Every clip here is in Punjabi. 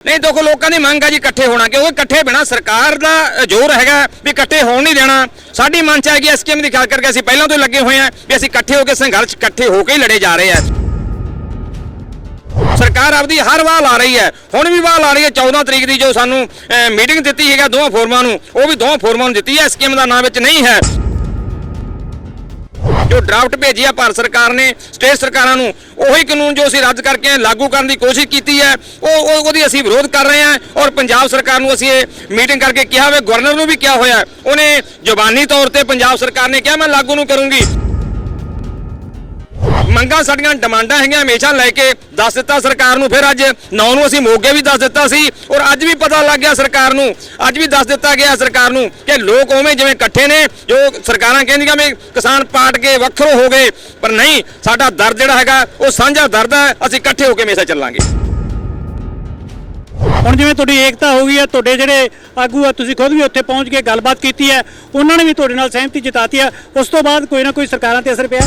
ਨਹੀਂ, ਦੇਖੋ ਲੋਕਾਂ ਦੀ ਮੰਗ ਹੈ ਜੀ ਇਕੱਠੇ ਹੋਣਾ, ਕਿਉਂਕਿ ਇਕੱਠੇ ਬਿਨਾ ਸਰਕਾਰ ਦਾ ਜ਼ੋਰ ਹੈਗਾ ਵੀ ਇਕੱਠੇ ਹੋਣ ਨਹੀਂ ਦੇਣਾ। ਸਾਡੀ ਮੰਚ ਚ ਹੈ ਕਿ ਐਸਕੇਐਮ ਦੀ ਖਿਆਲ ਕਰਕੇ ਅਸੀਂ ਪਹਿਲਾਂ ਤੋਂ ਲੱਗੇ ਹੋਏ ਹਾਂ ਵੀ ਅਸੀਂ ਇਕੱਠੇ ਹੋ ਕੇ ਸੰਘਰਸ਼ ਇਕੱਠੇ ਹੋ ਕੇ ਹੀ ਲੜੇ ਜਾ ਰਹੇ ਹਾਂ ਸਰਕਾਰ ਆਪਦੀ ਹਰ ਵਾਰ ਆ ਰਹੀ ਹੈ। ਹੁਣ ਵੀ ਵਾਰ ਆ ਰਹੀ ਹੈ 14 ਤਰੀਕ ਦੀ ਜੋ ਸਾਨੂੰ ਮੀਟਿੰਗ ਦਿੱਤੀ ਹੈਗਾ ਦੋਵਾਂ ਫੋਰਮਾਂ ਨੂੰ, ਉਹ ਵੀ ਦੋਵਾਂ ਫੋਰਮਾਂ ਨੂੰ ਦਿੱਤੀ ਹੈ। ਐਸਕੇਐਮ ਦਾ ਨਾਮ ਵਿੱਚ ਨਹੀਂ ਹੈ। ਜੋ ਡਰਾਫਟ ਭੇਜੀ ਆ ਭਾਰਤ ਸਰਕਾਰ ਨੇ, ਸਟੇਟ ਸਰਕਾਰਾਂ ਨੂੰ, ਉਹੀ ਕਾਨੂੰਨ ਜੋ ਅਸੀਂ ਰੱਦ ਕਰਕੇ ਲਾਗੂ ਕਰਨ ਦੀ ਕੋਸ਼ਿਸ਼ ਕੀਤੀ ਹੈ, ਉਹ, ਉਹ- ਉਹਦੀ ਅਸੀਂ ਵਿਰੋਧ ਕਰ ਰਹੇ ਹਾਂ ਔਰ ਪੰਜਾਬ ਸਰਕਾਰ ਨੂੰ ਅਸੀਂ ਇਹ ਮੀਟਿੰਗ ਕਰਕੇ ਕਿਹਾ ਹੋਵੇ ਗਵਰਨਰ ਨੂੰ ਵੀ ਕਿਹਾ ਹੋਇਆ, ਉਹਨੇ ਜ਼ੁਬਾਨੀ ਤੌਰ ਤੇ ਪੰਜਾਬ ਸਰਕਾਰ ਨੇ ਕਿਹਾ, ਮੈਂ ਲਾਗੂ ਨੂੰ ਕਰੂੰਗੀ। ਮੰਗਾਂ ਸਾਡੀਆਂ ਡਿਮਾਂਡਾਂ ਹੈਗੀਆਂ, ਹਮੇਸ਼ਾ ਲੈ ਕੇ ਦੱਸ ਦਿੱਤਾ ਸਰਕਾਰ ਨੂੰ। ਫਿਰ ਅੱਜ 9 ਨੂੰ ਅਸੀਂ ਮੋਗੇ ਵੀ ਦੱਸ ਦਿੱਤਾ ਸੀ ਔਰ ਅੱਜ ਵੀ ਪਤਾ ਲੱਗ ਗਿਆ ਸਰਕਾਰ ਨੂੰ। ਅੱਜ ਵੀ ਦੱਸ ਦਿੱਤਾ ਗਿਆ ਸਰਕਾਰ ਨੂੰ ਕਿ ਲੋਕ ਉਵੇਂ ਜਿਵੇਂ ਇਕੱਠੇ ਨੇ, ਜੋ ਸਰਕਾਰਾਂ ਕਹਿੰਦੀਆਂ ਵੀ ਕਿਸਾਨ ਪਾਟ ਕੇ ਵੱਖਰੋ ਹੋ ਗਏ, ਪਰ ਨਹੀਂ, ਸਾਡਾ ਦਰਦ ਜਿਹੜਾ ਹੈਗਾ, ਉਹ ਸਾਂਝਾ ਦਰਦ ਹੈ, ਅਸੀਂ ਇਕੱਠੇ ਹੋ ਕੇ ਹਮੇਸ਼ਾ ਚੱਲਾਂਗੇ। ਹੁਣ ਜਿਵੇਂ ਤੁਹਾਡੀ ਏਕਤਾ ਹੋ ਗਈ ਹੈ, ਤੁਹਾਡੇ ਜਿਹੜੇ ਆਗੂ ਆ, ਤੁਸੀਂ ਖੁਦ ਵੀ ਉੱਥੇ ਪਹੁੰਚ ਕੇ ਗੱਲਬਾਤ ਕੀਤੀ ਹੈ, ਉਹਨਾਂ ਨੇ ਵੀ ਤੁਹਾਡੇ ਨਾਲ ਸਹਿਮਤੀ ਜਤਾਤੀ ਹੈ। ਉਸ ਤੋਂ ਬਾਅਦ ਕੋਈ ਨਾ ਕੋਈ ਸਰਕਾਰਾਂ ਤੇ ਅਸਰ ਪਿਆ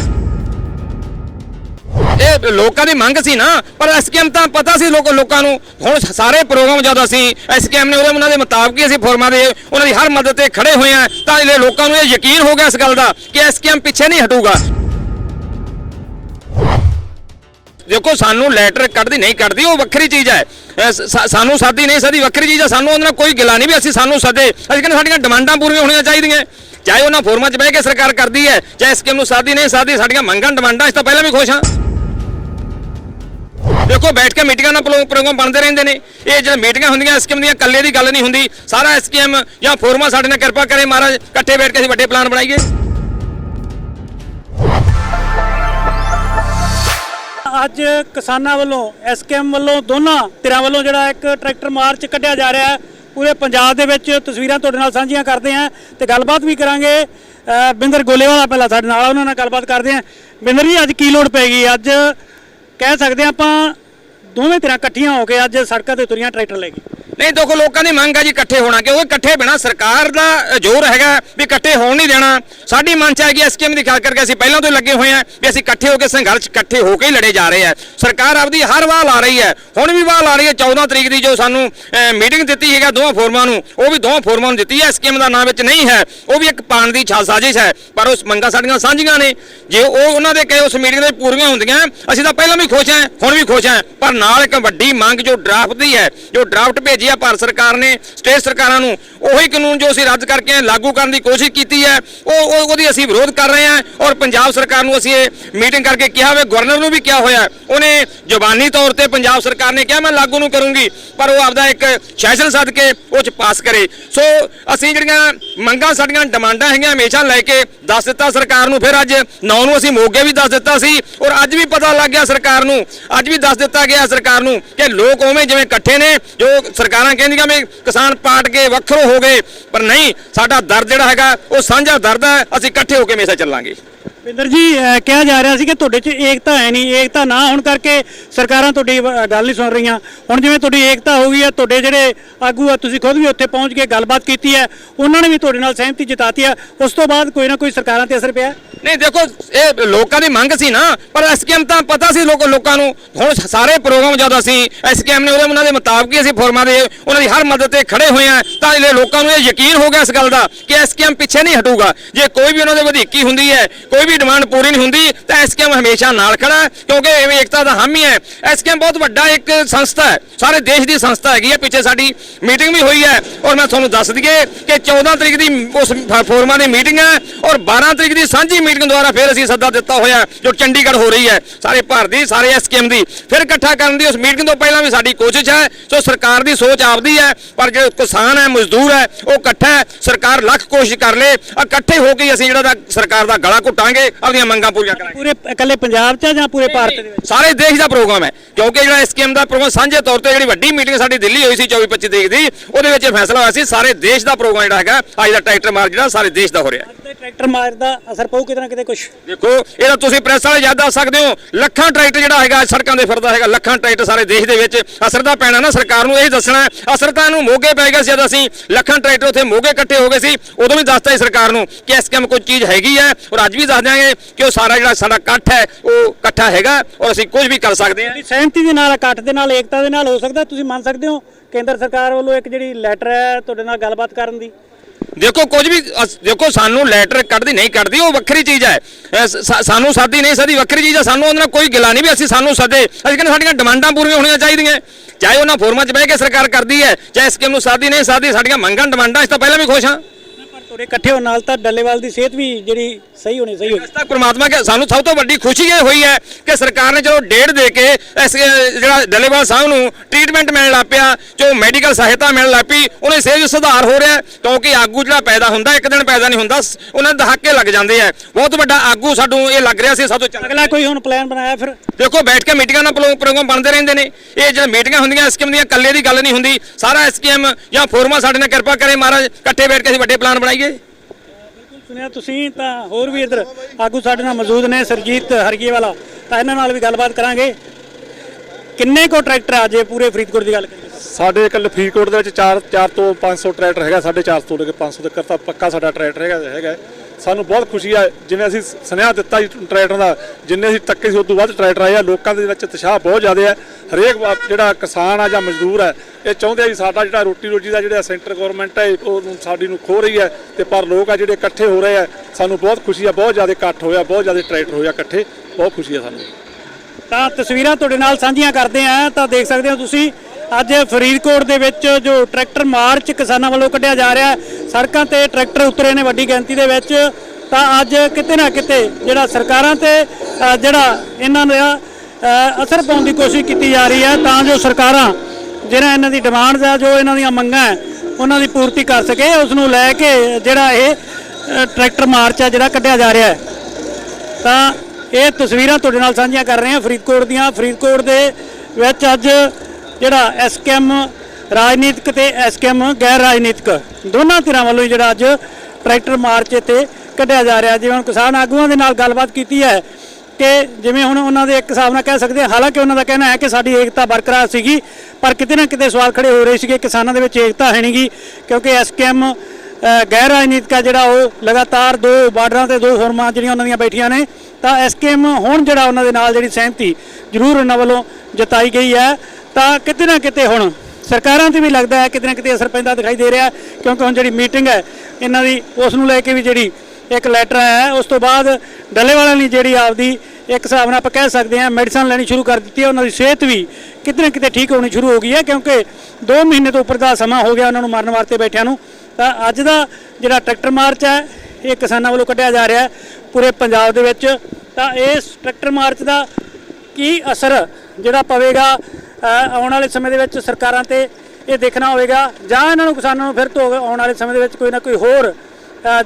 ਲੋਕਾਂ ਦੀ ਮੰਗ ਸੀ ਨਾ, ਪਰ ਐਸਕੇਐਮ ਤਾਂ ਪਤਾ ਸੀ ਲੋਕ ਲੋਕਾਂ ਨੂੰ। ਹੁਣ ਸਾਰੇ ਪ੍ਰੋਗਰਾਮ ਜਦ ਅਸੀਂ ਐਸਕੇਐਮ ਨੇ ਉਹਨਾਂ ਦੇ ਮੁਤਾਬਕ ਹੀ ਅਸੀਂ ਫੋਰਮਾਂ ਦੇ ਉਹਨਾਂ ਦੀ ਹਰ ਮਦਦ ਤੇ ਖੜੇ ਹੋਏ ਆ ਤਾਂ ਇਹ ਲੋਕਾਂ ਨੂੰ ਇਹ ਯਕੀਨ ਹੋ ਗਿਆ ਇਸ ਗੱਲ ਦਾ ਕਿ ਐਸਕੇਐਮ ਪਿੱਛੇ ਨਹੀਂ ਹਟੂਗਾ। ਦੇਖੋ, ਸਾਨੂੰ ਲੈਟਰ ਕੱਢਦੀ ਨਹੀਂ ਕੱਢਦੀ, ਉਹ ਵੱਖਰੀ ਚੀਜ਼ ਹੈ। ਸਾਨੂੰ ਸਾਦੀ ਨਹੀਂ ਸਾਦੀ, ਵੱਖਰੀ ਚੀਜ਼ ਹੈ। ਸਾਨੂੰ ਉਹਨਾਂ ਨਾਲ ਕੋਈ ਗਿਲਾ ਨਹੀਂ ਵੀ ਅਸੀਂ ਸਾਨੂੰ ਸਦੇ। ਅਸੀਂ ਕਹਿੰਦੇ ਸਾਡੀਆਂ ਡਿਮਾਂਡਾਂ ਪੂਰੀਆਂ ਹੋਣੀਆਂ ਚਾਹੀਦੀਆਂ। ਚਾਹੇ ਉਹਨਾਂ ਫੋਰਮਾਂ 'ਚ ਬਹਿ ਕੇ ਸਰਕਾਰ ਕਰਦੀ ਹੈ, ਚਾਹੇ ਐਸਕੇਐਮ ਨੂੰ ਸਾਦੀ ਨਹੀਂ ਸਾਦੀ, ਸਾਡੀਆਂ ਮੰਗਾਂ ਡਿਮਾਂਡਾਂ ਇਸ ਤੋਂ ਪਹਿਲਾਂ ਵੀ ਖੁਸ਼ ਹਾਂ। ਦੇਖੋ ਬੈਠ ਕੇ ਮੀਟਿੰਗਾਂ ਨਾਲ ਪ੍ਰੋ- ਪ੍ਰੋਗਰਾਮ ਬਣਦੇ ਰਹਿੰਦੇ ਨੇ। ਇਹ ਜਿਹੜਾ ਮੀਟਿੰਗਾਂ ਹੁੰਦੀਆਂ ਐਸਕੇਐਮ ਦੀਆਂ ਇਕੱਲੇ ਦੀ ਗੱਲ ਨਹੀਂ ਹੁੰਦੀ। ਸਾਰਾ ਐਸਕੇਐਮ ਜਾਂ ਫੋਰਮਾਂ ਸਾਡੇ ਨਾਲ ਕਿਰਪਾ ਕਰੇ ਮਹਾਰਾਜ, ਇਕੱਠੇ ਬੈਠ ਕੇ ਅਸੀਂ ਵੱਡੇ ਪਲਾਨ ਬਣਾਈਏ। ਅੱਜ ਕਿਸਾਨਾਂ ਵੱਲੋਂ, ਐਸਕੇਐਮ ਵੱਲੋਂ, ਦੋਨਾਂ ਧਿਰਾਂ ਵੱਲੋਂ ਜਿਹੜਾ ਇੱਕ ਟਰੈਕਟਰ ਮਾਰਚ ਕੱਢਿਆ ਜਾ ਰਿਹਾ ਹੈ। ਪੂਰੇ ਪੰਜਾਬ ਦੇ ਵਿੱਚ ਤਸਵੀਰਾਂ ਤੁਹਾਡੇ ਨਾਲ ਸਾਂਝੀਆਂ ਕਰਦੇ ਹਾਂ ਤੇ ਗੱਲਬਾਤ ਵੀ ਕਰਾਂਗੇ। ਅਹ ਬਿੰਦਰ ਗੋਲੇਵਾਲਾ ਪਹਿਲਾਂ ਸਾਡੇ ਨਾਲ ਉਹਨਾਂ ਨਾਲ ਗੱਲਬਾਤ ਕਰਦੇ ਹਾਂ। ਬਿੰਦਰ ਜੀ, ਅੱਜ ਕੀ ਲੋੜ ਪੈ ਗਈ? ਅੱਜ ਕਹਿ ਸਕਦੇ ਹਾਂ ਆਪਾਂ ਦੋਵੇਂ ਧਿਰਾਂ ਇਕੱਠੀਆਂ ਹੋ ਕੇ ਅੱਜ ਸੜਕਾਂ ਤੇ ਤੁਰੀਆਂ ਟਰੈਕਟਰ ਲੈ ਕੇ। ਨਹੀਂ, ਦੇਖੋ, ਲੋਕਾਂ ਦੀ ਮੰਗ ਹੈ ਜੀ ਇਕੱਠੇ ਹੋਣਾ, ਕਿਉਂਕਿ ਇਕੱਠੇ ਬਿਨਾ ਸਰਕਾਰ ਦਾ ਜ਼ੋਰ ਹੈਗਾ ਵੀ ਇਕੱਠੇ ਹੋਣ ਨਹੀਂ ਦੇਣਾ। ਸਾਡੀ ਮੰਚ ਚ ਹੈ ਕਿ ਐਸਕੇਐਮ ਦੀ ਖਿਆਲ ਕਰਕੇ ਅਸੀਂ ਪਹਿਲਾਂ ਤੋਂ ਲੱਗੇ ਹੋਏ ਹਾਂ ਵੀ ਅਸੀਂ ਇਕੱਠੇ ਹੋ ਕੇ ਸੰਘਰਸ਼ ਇਕੱਠੇ ਹੋ ਕੇ ਹੀ ਲੜੇ ਜਾ ਰਹੇ ਹਾਂ ਸਰਕਾਰ ਆਪਦੀ ਹਰ ਵਾਰ ਆ ਰਹੀ ਹੈ। ਹੁਣ ਵੀ ਵਾਰ ਆ ਰਹੀ ਹੈ। 14 ਤਰੀਕ ਦੀ ਜੋ ਸਾਨੂੰ ਮੀਟਿੰਗ ਦਿੱਤੀ ਹੈਗਾ ਦੋਵਾਂ ਫੋਰਮਾਂ ਨੂੰ, ਉਹ ਵੀ ਦੋਵਾਂ ਫੋਰਮਾਂ ਨੂੰ ਦਿੱਤੀ ਹੈ। ਐਸਕੇਐਮ ਦਾ ਨਾਮ ਵਿੱਚ ਨਹੀਂ ਹੈ। ਉਹ ਵੀ ਇੱਕ ਪਾਣ ਦੀ ਛਾ ਸਾਜ਼ਿਸ਼ ਹੈ। ਪਰ ਉਸ ਮੰਗਾਂ ਸਾਡੀਆਂ ਸਾਂਝੀਆਂ ਨੇ। ਜੇ ਉਹ ਉਹਨਾਂ ਦੇ ਕਹੇ ਉਸ ਮੀਟਿੰਗ ਦੇ ਪੂਰੀਆਂ ਹੁੰਦੀਆਂ, ਅਸੀਂ ਤਾਂ ਪਹਿਲਾਂ ਵੀ ਖੁਸ਼ ਹਾਂ, ਹੁਣ ਵੀ ਖੁਸ਼ ਹਾਂ। ਪਰ ਨਾਲ ਇੱਕ ਵੱਡੀ ਮੰਗ ਜੋ ਡਰਾਫਟ ਦੀ ਹੈ, ਜੋ ਡਰਾਫਟ ਭੇਜੀ ਆ ਭਾਰਤ ਸਰਕਾਰ ਨੇ, ਸਟੇਟ ਸਰਕਾਰਾਂ ਨੂੰ, ਉਹੀ ਕਾਨੂੰਨ ਜੋ ਅਸੀਂ ਰੱਦ ਕਰਕੇ ਲਾਗੂ ਕਰਨ ਦੀ ਕੋਸ਼ਿਸ਼ ਕੀਤੀ ਹੈ, ਉਹ ਉਹਦੀ ਅਸੀਂ ਵਿਰੋਧ ਕਰ ਰਹੇ ਹਾਂ ਔਰ ਪੰਜਾਬ ਸਰਕਾਰ ਨੂੰ ਅਸੀਂ ਇਹ ਮੀਟਿੰਗ ਕਰਕੇ ਕਿਹਾ ਹੋਵੇ ਗਵਰਨਰ ਨੂੰ ਵੀ ਕਿਹਾ ਹੋਇਆ ਉਹਨੇ ਜ਼ੁਬਾਨੀ ਤੌਰ ਤੇ ਪੰਜਾਬ ਸਰਕਾਰ ਨੇ ਕਿਹਾ, ਮੈਂ ਲਾਗੂ ਨੂੰ ਕਰੂੰਗੀ, ਪਰ ਉਹ ਆਪਦਾ ਇੱਕ ਸੈਸ਼ਨ ਸੱਦ ਕੇ ਉਹ ਚ ਪਾਸ ਕਰੇ। ਸੋ ਅਸੀਂ ਜਿਹੜੀਆਂ ਮੰਗਾਂ, ਸਾਡੀਆਂ ਡਿਮਾਂਡਾਂ ਹੈਗੀਆਂ, ਹਮੇਸ਼ਾ ਲੈ ਕੇ ਦੱਸ ਦਿੱਤਾ ਸਰਕਾਰ ਨੂੰ, ਫਿਰ ਅੱਜ 9 ਨੂੰ ਅਸੀਂ ਮੋਗੇ ਵੀ ਦੱਸ ਦਿੱਤਾ ਸੀ, ਔਰ ਅੱਜ ਵੀ ਪਤਾ ਲੱਗ ਗਿਆ ਸਰਕਾਰ ਨੂੰ, ਅੱਜ ਵੀ ਦੱਸ ਦਿੱਤਾ ਗਿਆ ਸਰਕਾਰ ਨੂੰ ਕਿ ਲੋਕ ਉਵੇਂ ਜਿਵੇਂ ਇਕੱਠੇ ਨੇ, ਜੋ ਸਰਕਾਰ ਸਰਕਾਰਾਂ ਕਹਿੰਦੀਆਂ ਵੀ ਕਿਸਾਨ ਪਾਟ ਕੇ ਵੱਖਰੋ ਹੋ ਗਏ, ਪਰ ਨਹੀਂ, ਸਾਡਾ ਦਰਦ ਜਿਹੜਾ ਹੈਗਾ, ਉਹ ਸਾਂਝਾ ਦਰਦ ਹੈ, ਅਸੀਂ ਇਕੱਠੇ ਹੋ ਕੇ ਹਮੇਸ਼ਾ ਚੱਲਾਂਗੇ। ਬਿੰਦਰ ਜੀ ਕਿਹਾ ਜਾ ਰਿਹਾ ਸੀ ਕਿ ਤੁਹਾਡੇ 'ਚ ਏਕਤਾ ਹੈ ਨਹੀਂ, ਏਕਤਾ ਨਾ ਹੋਣ ਕਰਕੇ ਸਰਕਾਰਾਂ ਤੁਹਾਡੀ ਗੱਲ ਨਹੀਂ ਸੁਣ ਰਹੀਆਂ। ਹੁਣ ਜਿਵੇਂ ਤੁਹਾਡੀ ਏਕਤਾ ਹੋ ਗਈ ਹੈ, ਤੁਹਾਡੇ ਜਿਹੜੇ ਆਗੂ ਆ, ਤੁਸੀਂ ਖੁਦ ਵੀ ਉੱਥੇ ਪਹੁੰਚ ਕੇ ਗੱਲਬਾਤ ਕੀਤੀ ਹੈ, ਉਹਨਾਂ ਨੇ ਵੀ ਤੁਹਾਡੇ ਨਾਲ ਸਹਿਮਤੀ ਜਤਾਤੀ ਹੈ। ਉਸ ਤੋਂ ਬਾਅਦ ਕੋਈ ਨਾ ਕੋਈ ਸਰਕਾਰਾਂ ਤੇ ਅਸਰ ਪਿਆ ਨਹੀਂ, ਦੇਖੋ, ਇਹ ਲੋਕਾਂ ਦੀ ਮੰਗ ਸੀ ਨਾ, ਪਰ ਐਸਕੇਐਮ ਤਾਂ ਪਤਾ ਸੀ ਲੋਕ ਲੋਕਾਂ ਨੂੰ, ਹੁਣ ਸਾਰੇ ਪ੍ਰੋਗਰਾਮ ਜਦ ਅਸੀਂ ਐਸਕੇਐਮ ਨੇ ਉਹਦੇ ਉਹਨਾਂ ਦੇ ਮੁਤਾਬਕ ਹੀ ਅਸੀਂ ਫੋਰਮਾਂ ਦੇ, ਉਹਨਾਂ ਦੀ ਹਰ ਮਦਦ ਤੇ ਖੜੇ ਹੋਏ ਆ ਤਾਂ ਇਹ ਲੋਕਾਂ ਨੂੰ ਇਹ ਯਕੀਨ ਹੋ ਗਿਆ ਇਸ ਗੱਲ ਦਾ ਕਿ ਐਸਕੇਐਮ ਪਿੱਛੇ ਨਹੀਂ ਹਟੂਗਾ। ਜੇ ਕੋਈ ਵੀ ਉਹਨਾਂ ਦੇ ਵਧੀਕੀ ਹੁੰਦੀ ਹੈ, ਕੋਈ ਵੀ ਡਿਮਾਂਡ ਪੂਰੀ ਨਹੀਂ ਹੁੰਦੀ, ਤਾਂ ਐਸਕੇਐਮ ਹਮੇਸ਼ਾ ਨਾਲ ਖੜਾ ਕਿਉਂਕਿ ਇਹ ਏਕਤਾ ਦਾ ਹਾਮੀ ਹੈ ਐਸਕੇਐਮ ਬਹੁਤ ਵੱਡਾ ਇੱਕ ਸੰਸਥਾ ਹੈ, ਸਾਰੇ ਦੇਸ਼ ਦੀ ਸੰਸਥਾ ਹੈਗੀ ਹੈ, ਪਿੱਛੇ ਸਾਡੀ ਮੀਟਿੰਗ ਵੀ ਹੋਈ ਹੈ, ਔਰ ਮੈਂ ਤੁਹਾਨੂੰ ਦੱਸ ਦਈਏ ਕਿ 14 ਤਰੀਕ ਦੀ ਉਸ ਫੋਰਮਾਂ ਦੀ ਮੀਟਿੰਗ ਹੈ, ਔਰ 12 ਤਰੀਕ ਦੀ ਸਾਂਝੀ ਮੀਟਿੰਗ ਦੁਆਰਾ ਫਿਰ ਅਸੀਂ ਸੱਦਾ ਦਿੱਤਾ ਹੋਇਆ ਜੋ ਚੰਡੀਗੜ੍ਹ ਹੋ ਰਹੀ ਹੈ ਸਾਰੇ ਭਾਰਤ ਦੀ ਸਾਰੇ ਐਸਕੇਐਮ ਦੀ। ਫਿਰ ਇਕੱਠਾ ਕਰਨ ਦੀ ਉਸ ਮੀਟਿੰਗ ਤੋਂ ਪਹਿਲਾਂ ਵੀ ਸਾਡੀ ਕੋਸ਼ਿਸ਼ ਹੈ ਸੋ ਸਰਕਾਰ ਦੀ ਸੋਚ ਆਪਦੀ ਹੈ ਪਰ ਜੋ ਕਿਸਾਨ ਹੈ ਮਜ਼ਦੂਰ ਹੈ ਉਹ ਇਕੱਠਾ ਹੈ ਸਰਕਾਰ ਲੱਖ ਕੋਸ਼ਿਸ਼ ਕਰ ਲੇ ਇਕੱਠੇ ਹੋ ਕੇ ਅਸੀਂ ਜਿਹੜਾ ਸਰਕਾਰ ਦਾ ਗਲਾ ਘੁੱਟਾਂਗੇ ਆਪਣੀਆਂ ਮੰਗਾਂ ਪੂਰੀਆਂ ਕਰਾਂਗੇ। ਪੂਰੇ ਇਕੱਲੇ ਪੰਜਾਬ 'ਚ ਜਾਂ ਪੂਰੇ ਭਾਰਤ ਦੇ ਵਿੱਚ? ਸਾਰੇ ਦੇਸ਼ ਦਾ ਪ੍ਰੋਗਰਾਮ ਹੈ ਕਿਉਂਕਿ ਜਿਹੜਾ ਇਸ ਸਕੀਮ ਦਾ ਪ੍ਰੋਗਰਾਮ ਸਾਂਝੇ ਤੌਰ ਤੇ ਜਿਹੜੀ ਵੱਡੀ ਮੀਟਿੰਗ ਸਾਡੀ ਦਿੱਲੀ ਹੋਈ ਸੀ 24 25 ਤਰੀਕ ਦੀ ਉਹਦੇ ਵਿੱਚ ਫੈਸਲਾ ਹੋਇਆ ਸੀ ਸਾਰੇ ਦੇਸ਼ ਦਾ ਪ੍ਰੋਗਰਾਮ ਜਿਹੜਾ ਹੈਗਾ ਅੱਜ ਦਾ ਟਰੈਕਟਰ ਮਾਰ ਜਿਹੜਾ ਸਾਰੇ ਦੇਸ਼ ਦਾ ਹੋ ਰਿਹਾ ਟਰੈਕਟਰ ਮਾਰ ਦਾ ਅਸਰ ਪਊ ਕਿਤੇ ਨਾ ਕਿਤੇ ਕੁਝ ਦੇਖੋ ਇਹਦਾ ਤੁਸੀਂ ਪ੍ਰੈਸ ਵਾਲੇ ਯਾਦ ਦੱਸ ਸਕਦੇ ਹੋ ਲੱਖਾਂ ਟਰੈਕਟਰ ਜਿਹੜਾ ਹੈਗਾ ਅੱਜ ਸੜਕਾਂ ਤੇ ਫਿਰਦਾ ਹੈਗਾ ਲੱਖਾਂ ਟਰੈਕਟਰ ਸਾਰੇ ਦੇਸ਼ ਦੇ ਵਿੱਚ। ਅਸਰ ਤਾਂ ਪੈਣਾ ਨਾ ਸਰਕਾਰ ਨੂੰ ਇਹ ਦੱਸਣਾ। ਅਸਰ ਤਾਂ ਇਹਨੂੰ ਮੋਗੇ ਪੈ ਗਿਆ ਸੀ ਜਦ ਅਸੀਂ ਲੱਖਾਂ ਟਰੈਕਟਰ ਉੱਥੇ ਮੋਗੇ ਇਕੱਠੇ ਹੋ ਗਏ ਸੀ ਉਦੋਂ ਵੀ ਦੱਸਤਾ ਸੀ ਸਰਕਾਰ ਨੂੰ ਕਿ ਇਸ ਕੰਮ ਕੋਈ ਚੀਜ਼ ਹੈਗੀ ਹੈ। ਔਰ ਅੱਜ ਵੀ ਦੱਸ ਦਿਆਂਗੇ ਕਿ ਉਹ ਸਾਰਾ ਜਿਹੜਾ ਸਾਡਾ ਇਕੱਠ ਹੈ ਉਹ ਇਕੱਠਾ ਹੈਗਾ ਔਰ ਅਸੀਂ ਕੁਝ ਵੀ ਕਰ ਸਕਦੇ ਹਾਂ। ਸਹਿਮਤੀ ਦੇ ਨਾਲ ਇਕੱਠ ਦੇ ਨਾਲ ਏਕਤਾ ਦੇ ਨਾਲ ਹੋ ਸਕਦਾ ਤੁਸੀਂ ਮੰਨ ਸਕਦੇ ਹੋ ਕੇਂਦਰ ਸਰਕਾਰ ਵੱਲੋਂ ਇੱਕ ਜਿਹੜੀ ਲੈਟਰ ਹੈ ਤੁਹਾਡੇ ਨਾਲ ਗੱਲਬਾਤ ਕਰਨ ਦੀ। ਦੇਖੋ ਕੁਝ ਵੀ ਦੇਖੋ ਸਾਨੂੰ ਲੈਟਰ ਕੱਢਦੀ ਨਹੀਂ ਕੱਢਦੀ, ਉਹ ਵੱਖਰੀ ਚੀਜ਼ ਹੈ। ਸਾਨੂੰ ਸਾਦੀ ਨਹੀਂ ਸਾਦੀ, ਵੱਖਰੀ ਚੀਜ਼ ਹੈ ਸਾਨੂੰ ਉਹਦੇ ਨਾਲ ਕੋਈ ਗਿਲਾ ਨਹੀਂ ਵੀ ਅਸੀਂ ਸਾਨੂੰ ਸਦੇ, ਅਸੀਂ ਕਹਿੰਦੇ ਸਾਡੀਆਂ ਡਿਮਾਂਡਾਂ ਪੂਰੀਆਂ ਹੋਣੀਆਂ ਚਾਹੀਦੀਆਂ। ਚਾਹੇ ਉਹਨਾਂ ਫੋਰਮਾਂ 'ਚ ਬਹਿ ਕੇ ਸਰਕਾਰ ਕਰਦੀ ਹੈ, ਚਾਹੇ ਸਕੀਮ ਨੂੰ ਸਾਦੀ ਨਹੀਂ ਸਾਦੀ, ਸਾਡੀਆਂ ਮੰਗਾਂ ਡਿਮਾਂਡਾਂ ਇਸ ਤੋਂ ਪਹਿਲਾਂ ਵੀ ਖੁਸ਼ ਹਾਂ। ਤੁਹਾਡੇ ਇਕੱਠੇ ਹੋਣ ਨਾਲ ਤਾਂ ਡੱਲੇਵਾਲ ਦੀ ਸਿਹਤ ਵੀ ਜਿਹੜੀ ਸਹੀ ਹੋਣੀ ਸਹੀ ਹੋਣੀ। ਇਸ ਤੱਕ ਪ੍ਰਮਾਤਮਾ ਕੇ ਸਾਨੂੰ ਸਭ ਤੋਂ ਵੱਡੀ ਖੁਸ਼ੀ ਇਹ ਹੋਈ ਹੈ ਕਿ ਸਰਕਾਰ ਨੇ ਚਲੋ ਡੇਢ ਦੇ ਕੇ ਇਸ ਜਿਹੜਾ ਡੱਲੇਵਾਲ ਸਾਹਿਬ ਨੂੰ ਟ੍ਰੀਟਮੈਂਟ ਮਿਲਣ ਲੱਗ ਪਿਆ ਜੋ ਮੈਡੀਕਲ ਸਹਾਇਤਾ ਮਿਲਣ ਲੱਗ ਪਈ ਉਹਨੇ ਸਿਹਤ ਵਿੱਚ ਸੁਧਾਰ ਹੋ ਰਿਹਾ ਹੈ, ਕਿਉਂਕਿ ਆਗੂ ਜਿਹੜਾ ਪੈਦਾ ਹੁੰਦਾ ਇੱਕ ਦਿਨ ਪੈਦਾ ਨਹੀਂ ਹੁੰਦਾ ਉਹਨਾਂ ਦੇ ਦਹਾਕੇ ਲੱਗ ਜਾਂਦੇ ਆ। ਬਹੁਤ ਵੱਡਾ ਆਗੂ ਸਾਨੂੰ ਇਹ ਲੱਗ ਰਿਹਾ ਸੀ ਚੱਲ ਅਗਲਾ ਕੋਈ ਹੁਣ ਪਲਾਨ ਬਣਾਇਆ ਫਿਰ? ਦੇਖੋ ਬੈਠ ਕੇ ਮੀਟਿੰਗਾਂ ਨਾਲ ਪ੍ਰੋ- ਪ੍ਰੋਗਰਾਮ ਬਣਦੇ ਰਹਿੰਦੇ ਨੇ। ਇਹ ਜਿਹੜਾ ਮੀਟਿੰਗਾਂ ਹੁੰਦੀਆਂ ਸਕੀਮ ਦੀਆਂ ਇਕੱਲੇ ਦੀ ਗੱਲ ਨਹੀਂ ਹੁੰਦੀ। ਸਾਰਾ ਸਕੀਮ ਜਾਂ ਫੋਰਮਾਂ ਸਾਡੇ ਨਾਲ ਕਿਰਪਾ ਕਰੇ ਮਹਾਰਾਜ ਇਕੱਠੇ ਬੈਠ ਕੇ ਅਸੀਂ ਵੱਡੇ ਪਲਾਨ ਬਣਾਈਏ। ਸੁਣਿਆ ਤੁਸੀਂ ਤਾਂ ਹੋਰ ਵੀ ਇੱਧਰ ਆਗੂ ਸਾਡੇ ਨਾਲ ਮੌਜੂਦ ਨੇ ਸਰਜੀਤ ਹਰਗੀ ਵਾਲਾ ਤਾਂ ਇਹਨਾਂ ਨਾਲ ਵੀ ਗੱਲਬਾਤ ਕਰਾਂਗੇ। ਕਿੰਨੇ ਕੋ ਟਰੈਕਟਰ ਆ ਜੇ ਪੂਰੇ ਫਰੀਦਕੋਟ ਦੀ ਗੱਲ ਕਰੀਏ ਸਾਡੇ ਇਕੱਲੇ ਫਰੀਦਕੋਟ ਦੇ ਵਿੱਚ 4 4 ਤੋਂ 500 ਟਰੈਕਟਰ ਹੈਗਾ 450 ਤੋਂ ਲੈ ਕੇ 500 ਤੱਕ ਤਾਂ ਪੱਕਾ ਸਾਡਾ ਟਰੈਕਟਰ ਹੈਗਾ ਹੈਗਾ ਸਾਨੂੰ ਬਹੁਤ ਖੁਸ਼ੀ ਹੈ ਜਿਵੇਂ ਅਸੀਂ ਸੁਨੇਹਾ ਦਿੱਤਾ ਜੀ ਟਰੈਕਟਰ ਦਾ, ਜਿੰਨੇ ਅਸੀਂ ਤੱਕੇ ਸੀ ਉਸ ਤੋਂ ਵੱਧ ਟਰੈਕਟਰ ਆਏ ਆ, ਲੋਕਾਂ ਦੇ ਵਿੱਚ ਉਤਸ਼ਾਹ ਬਹੁਤ ਜ਼ਿਆਦਾ ਹੈ। ਹਰੇਕ ਵਾ- ਜਿਹੜਾ ਕਿਸਾਨ ਆ ਜਾਂ ਮਜ਼ਦੂਰ ਹੈ, ਇਹ ਚਾਹੁੰਦੇ ਆ ਜੀ ਸਾਡਾ ਜਿਹੜਾ ਰੋਟੀ ਰੋਜੀ ਦਾ ਜਿਹੜਾ ਸੈਂਟਰ ਗਵਰਨਮੈਂਟ ਹੈ ਉਹ ਸਾਡੀ ਨੂੰ ਖੋ ਰਹੀ ਹੈ, ਤੇ ਪਰ ਲੋਕ ਆ ਜਿਹੜੇ ਇਕੱਠੇ ਹੋ ਰਹੇ ਆ, ਸਾਨੂੰ ਬਹੁਤ ਖੁਸ਼ੀ ਆ, ਬਹੁਤ ਜ਼ਿਆਦਾ ਇਕੱਠ ਹੋਇਆ, ਬਹੁਤ ਜ਼ਿਆਦਾ ਟਰੈਕਟਰ ਹੋਇਆ ਇਕੱਠੇ, ਬਹੁਤ ਖੁਸ਼ੀ ਆ ਸਾਨੂੰ। ਤਾਂ ਤਸਵੀਰਾਂ ਤੁਹਾਡੇ ਨਾਲ ਸਾਂਝੀਆਂ ਕਰਦੇ ਆ, ਤਾਂ ਦੇਖ ਸਕਦੇ ਹੋ ਤੁਸੀਂ ਅੱਜ ਫਰੀਦਕੋਟ ਦੇ ਵਿੱਚ ਜੋ ਟਰੈਕਟਰ ਮਾਰਚ ਕਿਸਾਨਾਂ ਵੱਲੋਂ ਕੱਢਿਆ ਜਾ ਰਿਹਾ ਸੜਕਾਂ ਤੇ ਟਰੈਕਟਰ ਉਤਰੇ ਨੇ ਵੱਡੀ ਗਿਣਤੀ ਦੇ ਵਿੱਚ, ਤਾਂ ਅੱਜ ਕਿਤੇ ਨਾ ਕਿਤੇ ਜਿਹੜਾ ਸਰਕਾਰਾਂ ਤੇ ਜਿਹੜਾ ਇਹਨਾਂ ਦਾ ਅਸਰ ਪਾਉਣ ਦੀ ਕੋਸ਼ਿਸ਼ ਕੀਤੀ ਜਾ ਰਹੀ ਹੈ, ਤਾਂ ਜੋ ਸਰਕਾਰਾਂ ਜਿਹੜਾ ਇਹਨਾਂ ਦੀ ਡਿਮਾਂਡਸ ਆ, ਜੋ ਇਹਨਾਂ ਦੀਆਂ ਮੰਗਾਂ ਹੈ, ਉਹਨਾਂ ਦੀ ਪੂਰਤੀ ਕਰ ਸਕੇ, ਉਸ ਨੂੰ ਲੈ ਕੇ ਜਿਹੜਾ ਇਹ ਟਰੈਕਟਰ ਮਾਰਚ ਆ ਜਿਹੜਾ ਕੱਢਿਆ ਜਾ ਰਿਹਾ ਹੈ। ਤਾਂ ਇਹ ਤਸਵੀਰਾਂ ਤੁਹਾਡੇ ਨਾਲ ਸਾਂਝੀਆਂ ਕਰ ਰਹੇ ਹਾਂ, ਫਰੀਦਕੋਟ ਦੀਆਂ, ਫਰੀਦਕੋਟ ਦੇ ਵਿੱਚ ਅੱਜ ਜਿਹੜਾ ਐਸਕੇਐਮ ਰਾਜਨੀਤਿਕ ਤੇ ਐਸਕੇਐਮ ਗੈਰ ਰਾਜਨੀਤਿਕ ਦੋਨਾਂ ਧਿਰਾਂ ਵੱਲੋਂ ਹੀ ਜਿਹੜਾ ਅੱਜ ਟਰੈਕਟਰ ਮਾਰਚ ਇੱਥੇ ਕੱਢਿਆ ਜਾ ਰਿਹਾ। ਜਿਵੇਂ ਹੁਣ ਕਿਸਾਨ ਆਗੂਆਂ ਦੇ ਨਾਲ ਗੱਲਬਾਤ ਕੀਤੀ ਹੈ ਕਿ ਜਿਵੇਂ ਹੁਣ ਉਹਨਾਂ ਦੇ ਇੱਕ ਹਿਸਾਬ ਨਾਲ ਕਹਿ ਸਕਦੇ ਹਾਂ ਹਾਲਾਂਕਿ ਉਹਨਾਂ ਦਾ ਕਹਿਣਾ ਹੈ ਕਿ ਸਾਡੀ ਏਕਤਾ ਬਰਕਰਾਰ ਸੀਗੀ ਪਰ ਕਿਤੇ ਨਾ ਕਿਤੇ ਸਵਾਲ ਖੜੇ ਹੋ ਰਹੇ ਸੀਗੇ ਕਿਸਾਨਾਂ ਦੇ ਵਿੱਚ ਏਕਤਾ ਹੈ ਨਹੀਂਗੀ ਕਿਉਂਕਿ ਐਸਕੇਐਮ ਅ, ਗੈਰ ਰਾਜਨੀਤਿਕ ਜਿਹੜਾ ਉਹ ਲਗਾਤਾਰ ਦੋ ਬਾਰਡਰਾਂ ਤੇ ਦੋ ਫੋਰਮਾਂ ਜਿਹੜੀਆਂ ਉਹਨਾਂ ਦੀਆਂ ਬੈਠੀਆਂ ਨੇ ਤਾਂ ਐਸਕੇਐਮ ਹੁਣ ਜਿਹੜਾ ਉਹਨਾਂ ਦੇ ਨਾਲ ਜਿਹੜੀ ਸਹਿਮਤੀ ਜ਼ਰੂਰ ਉਹਨਾਂ ਵੱਲੋਂ ਜਤਾਈ ਗਈ ਹੈ। ਤਾਂ ਕਿਤੇ ਨਾ ਕਿਤੇ ਹੁਣ ਸਰਕਾਰਾਂ ਤੇ ਵੀ ਲੱਗਦਾ ਹੈ, ਕਿਤੇ ਨਾ ਕਿਤੇ ਅਸਰ ਪੈਂਦਾ ਦਿਖਾਈ ਦੇ ਰਿਹਾ ਕਿਉਂਕਿ ਹੁਣ ਜਿਹੜੀ ਮੀਟਿੰਗ ਹੈ, ਇਹਨਾਂ ਦੀ ਉਸ ਨੂੰ ਲੈ ਕੇ ਵੀ ਜਿਹੜੀ ਇੱਕ ਲੈਟਰ ਆਇਆ ਹੈ, ਉਸ ਤੋਂ ਬਾਅਦ ਡੱਲੇ ਵਾਲਿਆਂ ਨੇ ਜਿਹੜੀ ਆਪਦੀ ਇੱਕ ਹਿਸਾਬ ਨਾਲ ਆਪਾਂ ਕਹਿ ਸਕਦੇ ਹਾਂ ਮੈਡੀਸਨ ਲੈਣੀ ਸ਼ੁਰੂ ਕਰ ਦਿੱਤੀ ਹੈ, ਉਹਨਾਂ ਦੀ ਸਿਹਤ ਵੀ ਕਿਤੇ ਨਾ ਕਿਤੇ ਠੀਕ ਹੋਣੀ ਸ਼ੁਰੂ ਹੋ ਗਈ ਹੈ, ਕਿਉਂਕਿ 2 ਮਹੀਨੇ ਤੋਂ ਉੱਪਰ ਦਾ ਸਮਾਂ ਹੋ ਗਿਆ ਉਹਨਾਂ ਨੂੰ ਮਰਨ ਵਾਸਤੇ ਬੈਠਿਆਂ ਨੂੰ। ਤਾਂ ਅੱਜ ਦਾ ਜਿਹੜਾ ਟਰੈਕਟਰ ਮਾਰਚ ਹੈ, ਇਹ ਕਿਸਾਨਾਂ ਵੱਲੋਂ ਕੱਢਿਆ ਜਾ ਰਿਹਾ ਪੂਰੇ ਪੰਜਾਬ ਦੇ ਵਿੱਚ। ਤਾਂ ਇਸ ਟਰੈਕਟਰ ਮਾਰਚ ਦਾ ਕੀ ਅਸਰ ਜਿਹੜਾ ਪਵੇਗਾ ਆਉਣ ਵਾਲੇ ਸਮੇਂ ਦੇ ਵਿੱਚ ਸਰਕਾਰਾਂ ਤੇ ਇਹ ਦੇਖਣਾ ਹੋਵੇਗਾ। ਜਾਂ ਇਹਨਾਂ ਨੂੰ ਕਿਸਾਨਾਂ ਨੂੰ ਫਿਰ ਤੋਂ ਆਉਣ ਵਾਲੇ ਸਮੇਂ ਦੇ ਵਿੱਚ ਕੋਈ ਨਾ ਕੋਈ ਹੋਰ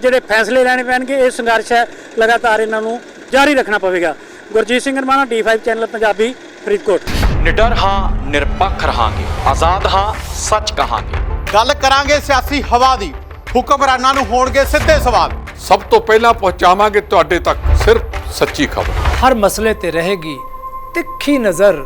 ਜਿਹੜੇ ਫੈਸਲੇ ਲੈਣੇ ਪੈਣਗੇ ਇਹ ਸੰਘਰਸ਼ ਹੈ ਲਗਾਤਾਰ ਇਹਨਾਂ ਨੂੰ ਜਾਰੀ ਰੱਖਣਾ ਪਵੇਗਾ। Gurjeet Singh Ramana D5 channel Punjabi Faridkot. ਨਿਡਰ ਹਾਂ ਨਿਰਪੱਖ ਰਹਾਂਗੇ। ਆਜ਼ਾਦ ਹਾਂ ਸੱਚ ਕਹਾਂਗੇ। ਗੱਲ ਕਰਾਂਗੇ ਸਿਆਸੀ ਹਵਾ ਦੀ। ਹੁਕਮਰਾਨਾਂ ਨੂੰ ਹੋਣਗੇ ਸਿੱਧੇ ਸਵਾਲ। ਸਭ ਤੋਂ ਪਹਿਲਾਂ ਪਹੁੰਚਾਵਾਂਗੇ ਤੁਹਾਡੇ ਤੱਕ ਸਿਰਫ ਸੱਚੀ ਖਬਰ। ਹਰ ਮਸਲੇ ਤੇ ਰਹੇਗੀ ਤਿੱਖੀ ਨਜ਼ਰ।